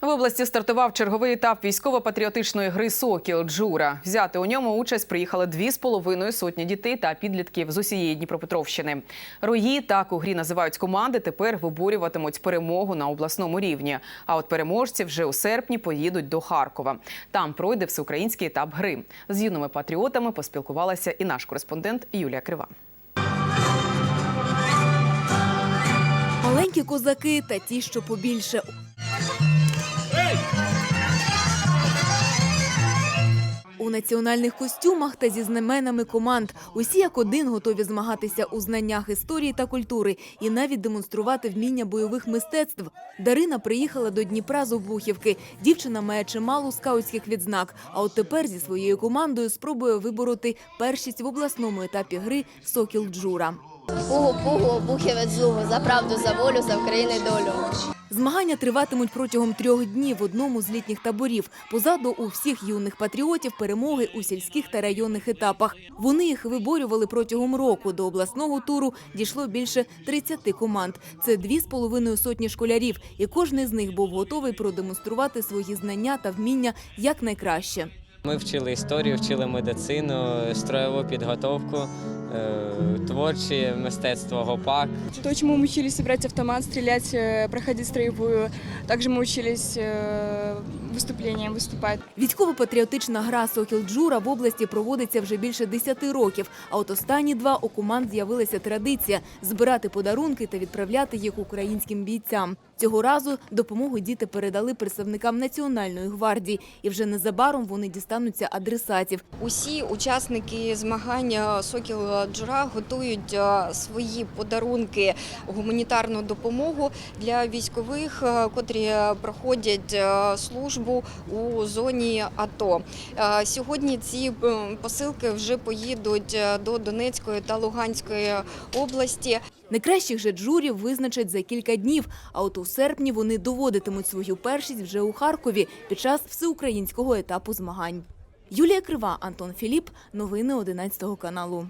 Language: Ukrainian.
В області стартував черговий етап військово-патріотичної гри Сокіл Джура. Взяти у ньому участь приїхали дві з половиною сотні дітей та підлітків з усієї Дніпропетровщини. Рої так у грі називають команди. Тепер виборюватимуть перемогу на обласному рівні. А от переможці вже у серпні поїдуть до Харкова. Там пройде всеукраїнський етап гри. З юними патріотами поспілкувалася і наш кореспондент Юлія Крива. Маленькі козаки та ті, що побільше. Національних костюмах та зі знаменами команд усі як один готові змагатися у знаннях історії та культури і навіть демонструвати вміння бойових мистецтв. Дарина приїхала до Дніпра з Обухівки. Дівчина має чимало скаутських відзнак. А от тепер зі своєю командою спробує вибороти першість в обласному етапі гри Сокіл Джура. Пугу, пугу, бухівець зугу, за правду, за волю, за України долю. Змагання триватимуть протягом трьох днів в одному з літніх таборів. Позаду у всіх юних патріотів перемоги у сільських та районних етапах. Вони їх виборювали протягом року. До обласного туру дійшло більше 30 команд. Це дві з половиною сотні школярів, і кожен з них був готовий продемонструвати свої знання та вміння якнайкраще. Ми вчили історію, вчили медицину, строєву підготовку, е, творче мистецтво, гопак. То, чему мы учились собирать автомат, стрелять, э, проходить строевую. Также мы учились э, выступлением выступать. Військово-патріотична гра Сокіл Джура в області проводиться вже більше 10 років. А от останні два у команд з'явилася традиція збирати подарунки та відправляти їх українським бійцям. Цього разу допомогу діти передали представникам Національної гвардії, і вже незабаром вони дістануться адресатів. Усі учасники змагання Сокіл Джура готують е, свої подарунки, гуманітарну допомогу для військових, е, котрі проходять е, службу у зоні АТО. Сьогодні ці посилки вже поїдуть до Донецької та Луганської області. Найкращих же джурів визначать за кілька днів. А от у серпні вони доводитимуть свою першість вже у Харкові під час всеукраїнського етапу змагань. Юлія Крива, Антон Філіп. Новини 11 каналу.